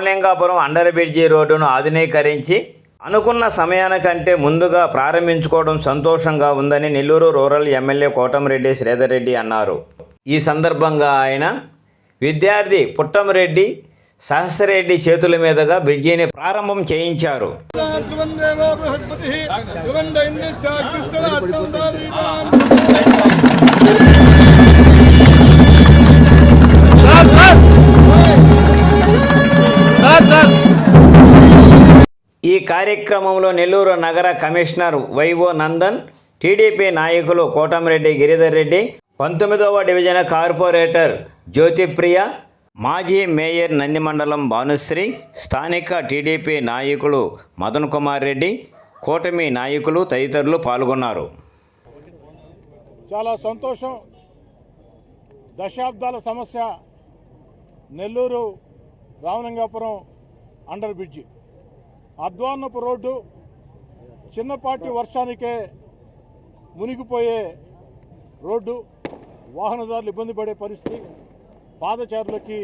Ramalingapuram under bridge రోడ్డును ఆధునీకరించి అనుకున్న సమయానికంటే ముందుగా ప్రారంభించుకోవడం సంతోషంగా ఉందని నెల్లూరు రూరల్ ఎమ్మెల్యే కోటమిరెడ్డి శ్రీధర్ రెడ్డి అన్నారు. ఈ సందర్భంగా ఆయన విద్యార్థి పుట్టంరెడ్డి సహస్రెడ్డి చేతుల మీదుగా బ్రిడ్జిని ప్రారంభం చేయించారు. ధ్రువందేవో ఈ కార్యక్రమంలో నెల్లూరు నగర కమిషనర్ వైవో నందన్ టీడీపీ నాయకులు కోటమిరెడ్డి గిరిధర్ రెడ్డి పంతొమ్మిదవ డివిజన్ కార్పొరేటర్ జ్యోతిప్రియ మాజీ మేయర్ నందిమండలం భానుశ్రీ స్థానిక టీడీపీ నాయకులు మదన్ కుమార్ రెడ్డి కూటమి నాయకులు తదితరులు పాల్గొన్నారు. చాలా సంతోషం. దశాబ్దాల సమస్య నెల్లూరు రామలింగాపురం అండర్ బ్రిడ్జి. అద్వాన్నపు రోడ్డు చిన్నపాటి వర్షానికే మునిగిపోయే రోడ్డు. వాహనదారులు ఇబ్బంది పడే పరిస్థితి. పాదచారులకి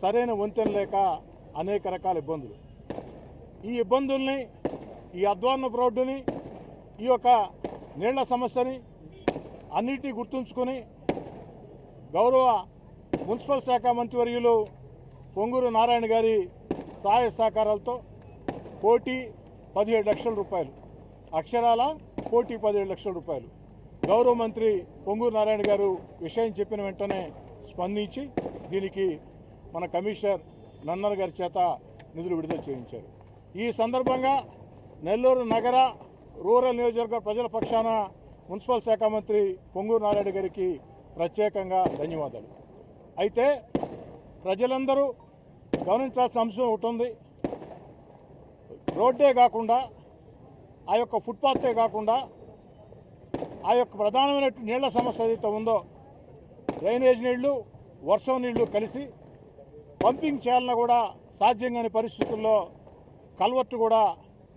సరైన వంతెన లేక అనేక రకాల ఇబ్బందులు. ఈ ఇబ్బందుల్ని ఈ అద్వాన్నపు రోడ్డుని ఈ యొక్క నీళ్ళ సమస్యని అన్నిటినీ గుర్తుంచుకొని గౌరవ మున్సిపల్ శాఖ మంత్రివర్యులు పొంగూరు నారాయణ గారి సహాయ సహకారాలతో కోటి పదిహేడు లక్షల రూపాయలు. అక్షరాల కోటి పదిహేడు లక్షల రూపాయలు. గౌరవ మంత్రి పొంగూరు నారాయణ గారు విషయం చెప్పిన వెంటనే స్పందించి దీనికి మన కమిషనర్ నన్నర్ గారి చేత నిధులు విడుదల చేయించారు. ఈ సందర్భంగా నెల్లూరు నగర రూరల్ నియోజకవర్గ ప్రజల పక్షాన మున్సిపల్ శాఖ మంత్రి పొంగూరు నారాయణ గారికి ప్రత్యేకంగా ధన్యవాదాలు. అయితే ప్రజలందరూ గమనించాల్సిన అంశం ఒకటి ఉంది. రోడ్డే కాకుండా ఆ యొక్క ఫుట్పాతే కాకుండా ఆ యొక్క ప్రధానమైన నీళ్ళ సమస్య ఏదైతే ఉందో డ్రైనేజ్ నీళ్ళు వర్షం నీళ్ళు కలిసి పంపింగ్ చేయాలన్నా కూడా సాధ్యం కాని పరిస్థితుల్లో కల్వర్టు కూడా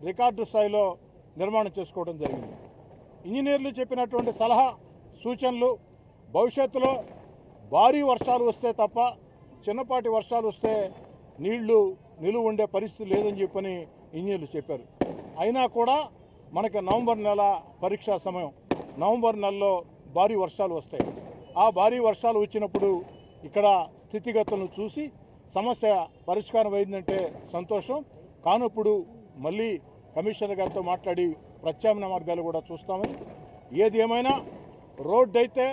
రికార్డు స్థాయిలో నిర్మాణం చేసుకోవడం జరిగింది. ఇంజనీర్లు చెప్పినటువంటి సలహా సూచనలు భవిష్యత్తులో భారీ వర్షాలు వస్తే తప్ప చిన్నపాటి వర్షాలు వస్తే నీళ్ళు నిలువ ఉండే పరిస్థితి లేదని చెప్పని ఇంజనీర్లు చెప్పారు. అయినా కూడా మనకి నవంబర్ నెల పరీక్షా సమయం. నవంబర్ నెలలో భారీ వర్షాలు వస్తాయి. ఆ భారీ వర్షాలు వచ్చినప్పుడు ఇక్కడ స్థితిగతులను చూసి సమస్య పరిష్కారం అయిందంటే సంతోషం. కానప్పుడు మళ్ళీ కమిషనర్ గారితో మాట్లాడి ప్రత్యామ్నాయ మార్గాలు కూడా చూస్తామని. ఏది ఏమైనా రోడ్డు అయితే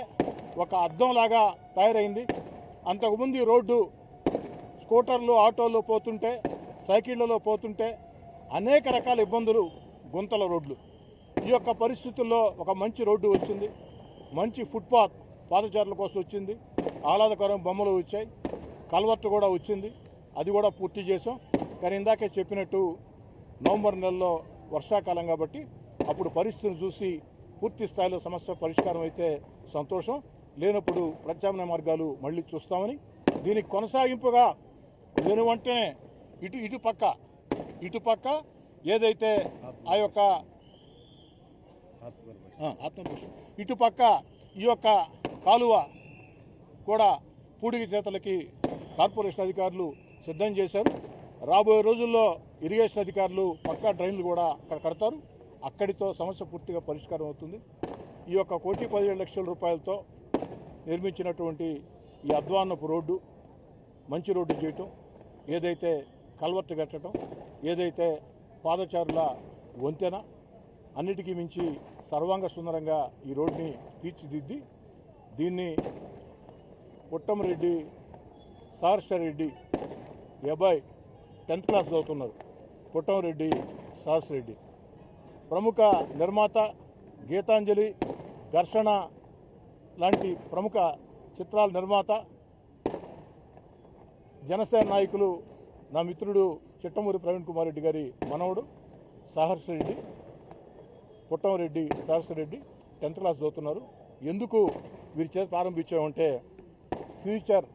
ఒక అద్దంలాగా తయారైంది. అంతకుముందు ఈ రోడ్డు స్కూటర్లు ఆటోలు పోతుంటే సైకిళ్ళలో పోతుంటే అనేక రకాల ఇబ్బందులు గుంతల రోడ్లు. ఈ యొక్క పరిస్థితుల్లో ఒక మంచి రోడ్డు వచ్చింది. మంచి ఫుట్పాత్ పాదచారుల కోసం వచ్చింది. ఆహ్లాదకరం బొమ్మలు వచ్చాయి. కల్వర్ట్ కూడా వచ్చింది. అది కూడా పూర్తి చేసాం కానీ ఇందాకే చెప్పినట్టు నవంబర్ నెలలో వర్షాకాలం కాబట్టి అప్పుడు పరిస్థితిని చూసి పూర్తి స్థాయిలో సమస్య పరిష్కారం అయితే సంతోషం. లేనప్పుడు ప్రత్యామ్నాయ మార్గాలు మళ్ళీ చూస్తామని దీనికి కొనసాగింపుగా నేను వెంటనే ఇటు ఇటు పక్క ఇటు పక్క ఏదైతే ఆ యొక్క ఆ, ఇటుపక్క ఇటు పక్క ఈ యొక్క కాలువ కూడా పూడికి చేతలకి కార్పొరేషన్ అధికారులు సిద్ధం చేశారు. రాబోయే రోజుల్లో ఇరిగేషన్ అధికారులు పక్కా డ్రైన్లు కూడా అక్కడ కడతారు. అక్కడితో సమస్య పూర్తిగా పరిష్కారం అవుతుంది. ఈ యొక్క కోటి పదిహేడు లక్షల రూపాయలతో నిర్మించినటువంటి ఈ అద్వాన్నపు రోడ్డు మంచి రోడ్డు చేయటం ఏదైతే కల్వర్ట్ కట్టడం ఏదైతే పాదచారుల వంతెన అన్నిటికీ మించి సర్వాంగ సుందరంగా ఈ రోడ్ని తీర్చిదిద్ది దీన్ని పుట్టమరెడ్డి సహర్షరెడ్డి అబ్బాయి టెన్త్ క్లాస్ చదువుతున్నారు. పుట్టమరెడ్డి సహస్రెడ్డి ప్రముఖ నిర్మాత గీతాంజలి ఘర్షణ లాంటి ప్రముఖ చిత్రాల నిర్మాత జనసేన నాయకులు నా మిత్రుడు చిట్టమూరి ప్రవీణ్ కుమార్ రెడ్డి గారి మనవడు సహర్ష రెడ్డి పుట్టమరెడ్డి సహర్ష రెడ్డి టెన్త్ క్లాస్ చదువుతున్నారు. ఎందుకు వీరి చేత ప్రారంభించామంటే ఫ్యూచర్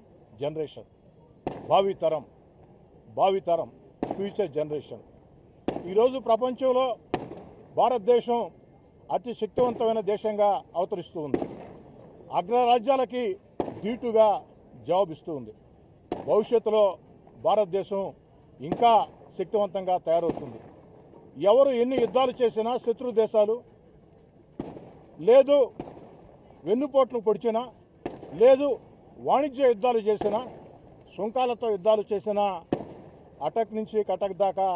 జనరేషన్ భావితరం భావితరం ఫ్యూచర్ జనరేషన్. ఈరోజు ప్రపంచంలో భారతదేశం అతి శక్తివంతమైన దేశంగా అవతరిస్తూ ఉంది. అగ్రరాజ్యాలకి ధీటుగా జవాబిస్తూ ఉంది. భవిష్యత్తులో భారతదేశం ఇంకా శక్తివంతంగా తయారవుతుంది. ఎవరు ఎన్ని యుద్ధాలు చేసినా శత్రు దేశాలు లేదు వెన్నుపోట్లు పొడిచినా లేదు వాణిజ్య యుద్ధాలు చేసినా సుంకాలతో యుద్ధాలు చేసినా అటక్ నుంచి కటక్ దాకా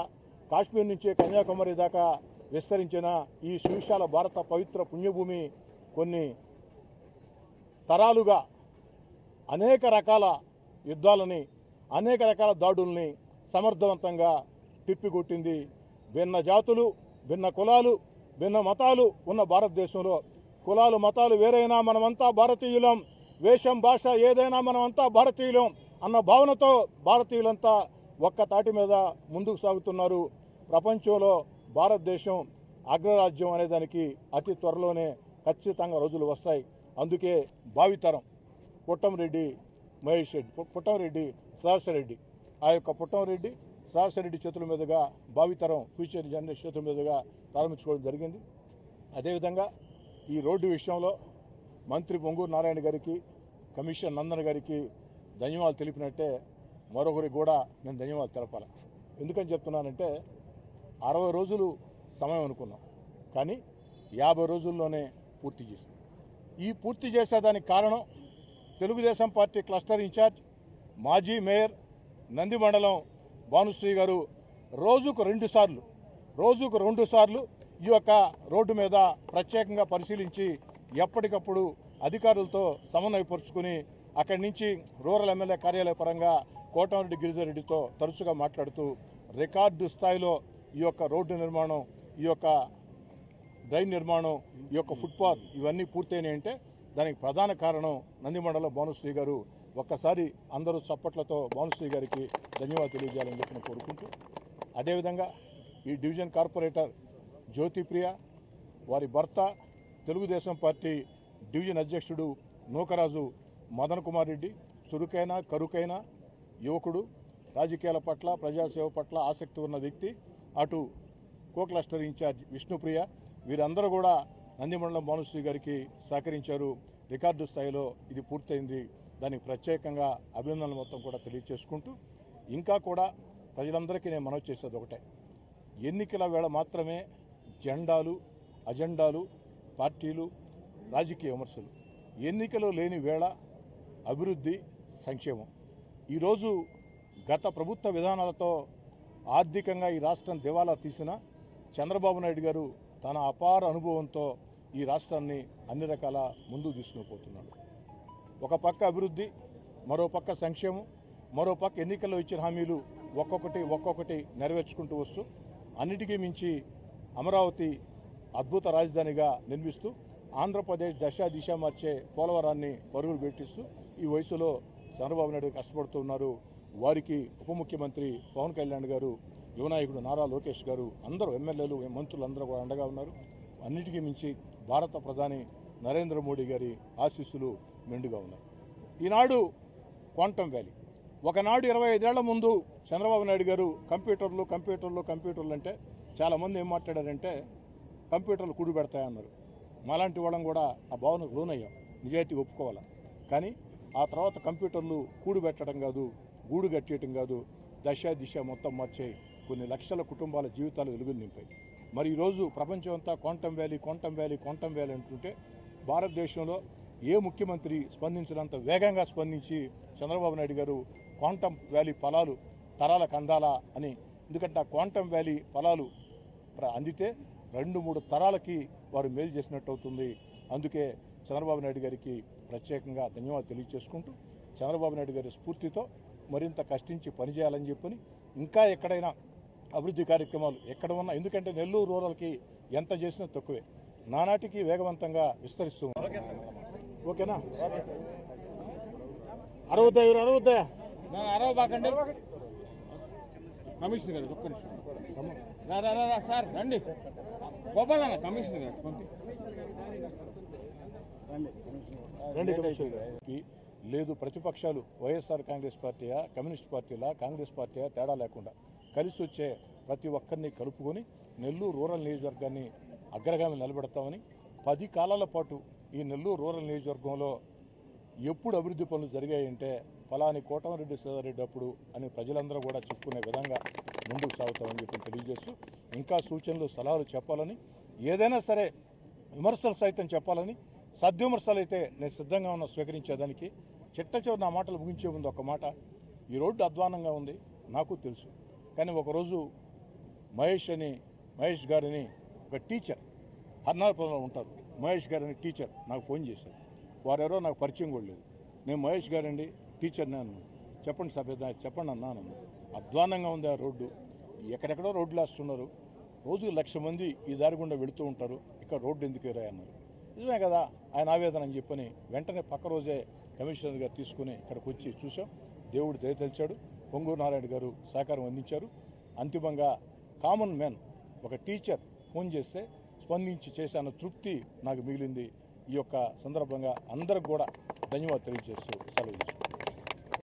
కాశ్మీర్ నుంచి కన్యాకుమారి దాకా విస్తరించిన ఈ సువిశాల భారత పవిత్ర పుణ్యభూమి కొన్ని తరాలుగా అనేక రకాల యుద్ధాలని అనేక రకాల దాడుల్ని సమర్థవంతంగా తిప్పికొట్టింది. భిన్న జాతులు భిన్న కులాలు భిన్న మతాలు ఉన్న భారతదేశంలో కులాలు మతాలు వేరైనా మనమంతా భారతీయులం వేషం భాష ఏదైనా మనమంతా భారతీయులం అన్న భావనతో భారతీయులంతా ఒక్క తాటి మీద ముందుకు సాగుతున్నారు. ప్రపంచంలో భారతదేశం అగ్రరాజ్యం అనేదానికి అతి త్వరలోనే ఖచ్చితంగా రోజులు వస్తాయి. అందుకే భావితరం. పుట్టంరెడ్డి మహేష్ రెడ్డి పుట్టంరెడ్డి సహస్రెడ్డి ఆ యొక్క పుట్టంరెడ్డి సహస్రెడ్డి చేతుల మీదుగా భావితరం ఫ్యూచర్ జనరేషన్ చేతుల మీదుగా ప్రారంభించుకోవడం జరిగింది. అదేవిధంగా ఈ రోడ్డు విషయంలో మంత్రి పొంగూరు నారాయణ గారికి కమిషన్ నందన్ గారికి ధన్యవాదాలు తెలిపినట్టే మరొకరికి కూడా నేను ధన్యవాదాలు తెలపాలి. ఎందుకని చెప్తున్నానంటే అరవై రోజులు సమయం అనుకున్నాం. కానీ యాభై రోజుల్లోనే పూర్తి చేసింది ఈ పూర్తి చేసేదానికి కారణం తెలుగుదేశం పార్టీ క్లస్టర్ ఇన్ఛార్జ్ మాజీ మేయర్ నంది మండలం భానుశ్రీ గారు రోజుకు రెండు సార్లు రోజుకు రెండు సార్లు ఈ యొక్క రోడ్డు మీద ప్రత్యేకంగా పరిశీలించి ఎప్పటికప్పుడు అధికారులతో సమన్వయపరుచుకుని అక్కడి నుంచి రూరల్ ఎమ్మెల్యే కార్యాలయ పరంగా కోటమిరెడ్డి గిరిజర్ రెడ్డితో తరచుగా మాట్లాడుతూ రికార్డు స్థాయిలో ఈ యొక్క రోడ్డు నిర్మాణం ఈ యొక్క డ్రైన్ నిర్మాణం ఈ యొక్క ఫుట్పాత్ ఇవన్నీ పూర్తయినాయంటే దానికి ప్రధాన కారణం నందిమండల భానుశ్రీ గారు. ఒక్కసారి అందరూ చప్పట్లతో భానుశ్రీ గారికి ధన్యవాదాలు తెలియజేయాలని చెప్పి కోరుకుంటూ అదేవిధంగా ఈ డివిజన్ కార్పొరేటర్ జ్యోతిప్రియ వారి భర్త తెలుగుదేశం పార్టీ డివిజన్ అధ్యక్షుడు నూకరాజు మదన్ కుమార్ రెడ్డి చురుకైన కరుకైన యువకుడు రాజకీయాల పట్ల ప్రజాసేవ పట్ల ఆసక్తి ఉన్న వ్యక్తి అటు కో క్లస్టర్ ఇన్ఛార్జ్ విష్ణుప్రియ వీరందరూ కూడా నందిమండలం భానుశ్రీ గారికి సహకరించారు. రికార్డు స్థాయిలో ఇది పూర్తయింది. దానికి ప్రత్యేకంగా అభినందనలు మొత్తం కూడా తెలియచేసుకుంటూ ఇంకా కూడా ప్రజలందరికీ నేను మనవి చేసేది ఒకటే. ఎన్నికల వేళ మాత్రమే జెండాలు అజెండాలు పార్టీలు రాజకీయ విమర్శలు. ఎన్నికలు లేని వేళ అభివృద్ధి సంక్షేమం. ఈరోజు గత ప్రభుత్వ విధానాలతో ఆర్థికంగా ఈ రాష్ట్రం దివాలా తీసిన చంద్రబాబు నాయుడు గారు తన అపార అనుభవంతో ఈ రాష్ట్రాన్ని అన్ని రకాల ముందుకు తీసుకుపోతున్నాడు. ఒక పక్క అభివృద్ధి మరో పక్క సంక్షేమం మరో పక్క ఎన్నికల్లో ఇచ్చిన హామీలు ఒక్కొక్కటి ఒక్కొక్కటి నెరవేర్చుకుంటూ వస్తూ అన్నిటికీ మించి అమరావతి అద్భుత రాజధానిగా నిర్మిస్తూ ఆంధ్రప్రదేశ్ దశ దిశ మార్చే పోలవరాన్ని పరుగులు పెట్టిస్తూ ఈ వయసులో చంద్రబాబు నాయుడు కష్టపడుతూ ఉన్నారు. వారికి ఉప ముఖ్యమంత్రి పవన్ కళ్యాణ్ గారు యువనాయకుడు నారా లోకేష్ గారు అందరూ ఎమ్మెల్యేలు మంత్రులు అందరూ కూడా అండగా ఉన్నారు. అన్నిటికీ మించి భారత ప్రధాని నరేంద్ర మోడీ గారి ఆశీస్సులు మెండుగా ఉన్నాయి. ఈనాడు క్వాంటమ్ వ్యాలీ. ఒకనాడు ఇరవై ఐదేళ్ళ ముందు చంద్రబాబు నాయుడు గారు కంప్యూటర్లు కంప్యూటర్లు కంప్యూటర్లు అంటే చాలామంది ఏం మాట్లాడారంటే కంప్యూటర్లు కుడి పెడతాయన్నారు. మాలాంటి వాళ్ళం కూడా ఆ భావనకు లోనయ్యాం. నిజాయితీ ఒప్పుకోవాలి? కానీ ఆ తర్వాత కంప్యూటర్లు కూడు పెట్టడం కాదు గూడు కట్టేయటం కాదు దశ దిశ మొత్తం మార్చే కొన్ని లక్షల కుటుంబాల జీవితాలు వెలుగులు నింపాయి. మరి ఈరోజు ప్రపంచం అంతా quantum valley quantum valley quantum valley అంటుంటే భారతదేశంలో ఏ ముఖ్యమంత్రి స్పందించినంత వేగంగా స్పందించి చంద్రబాబు నాయుడు గారు క్వాంటమ్ వ్యాలీ ఫలాలు తరాలకు అందాలా అని. ఎందుకంటే ఆ క్వాంటమ్ వ్యాలీ ఫలాలు అందితే రెండు మూడు తరాలకి వారు మేలు చేసినట్టు అవుతుంది. అందుకే చంద్రబాబు నాయుడు గారికి ప్రత్యేకంగా ధన్యవాదాలు తెలియజేసుకుంటూ చంద్రబాబు నాయుడు గారి స్ఫూర్తితో మరింత కష్టించి పనిచేయాలని చెప్పని. ఇంకా ఎక్కడైనా అభివృద్ధి కార్యక్రమాలు ఎక్కడ ఉన్నా ఎందుకంటే నెల్లూరు రూరల్కి ఎంత చేసినా తక్కువే. నానాటికి వేగవంతంగా విస్తరిస్తూ ఓకేనా? అరవద్దా ఇవరు అరవద్దా గారు సార్ రండి. కమిషనర్ గారు రెండు లేదు ప్రతిపక్షాలు వైఎస్ఆర్ కాంగ్రెస్ పార్టీయా కమ్యూనిస్ట్ పార్టీలా కాంగ్రెస్ పార్టీయా తేడా లేకుండా. కలిసి వచ్చే ప్రతి ఒక్కరిని కలుపుకొని నెల్లూరు రూరల్ నియోజకవర్గాన్ని అగ్రగామి నిలబెడతామని పది కాలాల పాటు ఈ నెల్లూరు రూరల్ నియోజకవర్గంలో ఎప్పుడు అభివృద్ధి పనులు జరిగాయంటే ఫలాని కోటమరెడ్డి సోదరెడ్డి అప్పుడు అని ప్రజలందరూ కూడా చెప్పుకునే విధంగా ముందుకు సాగుతామని చెప్పి తెలియజేస్తూ ఇంకా సూచనలు సలహాలు చెప్పాలని ఏదైనా సరే విమర్శలు సైతం చెప్పాలని సద్విమర్శలు అయితే నేను సిద్ధంగా ఉన్న స్వీకరించేదానికి చిట్ట నా మాటలు ముగించే ముందు ఒక మాట. ఈ రోడ్డు అధ్వానంగా ఉంది నాకు తెలుసు. కానీ ఒకరోజు మహేష్ అని మహేష్ గారిని ఒక టీచర్ హర్నాపురంలో ఉంటారు. మహేష్ గారిని టీచర్ నాకు ఫోన్ చేశారు. వారెవరో నాకు పరిచయం కూడా లేదు. నేను మహేష్ గారండి టీచర్ నేను. చెప్పండి సార్ చెప్పండి అన్నాను అధ్వానంగా ఉంది ఆ రోడ్డు. ఎక్కడెక్కడో రోడ్లు వేస్తున్నారు. రోజు లక్ష మంది ఈ దారి గుండా వెళుతూ ఉంటారు. ఇక్కడ రోడ్డు ఎందుకు వేరే అన్నారు. నిజమే కదా ఆయన ఆవేదన అని చెప్పని వెంటనే పక్క రోజే కమిషనర్ గారు తీసుకుని ఇక్కడికి వచ్చి చూసాం దేవుడు దయతలిచాడు పొంగూరు నారాయణ గారు సహకారం అందించారు. అంతిమంగా కామన్ మ్యాన్ ఒక టీచర్ ఫోన్ చేస్తే స్పందించి చేశాను తృప్తి నాకు మిగిలింది. ఈ యొక్క సందర్భంగా అందరికి కూడా ధన్యవాదాలు తెలియజేస్తూ సెలవు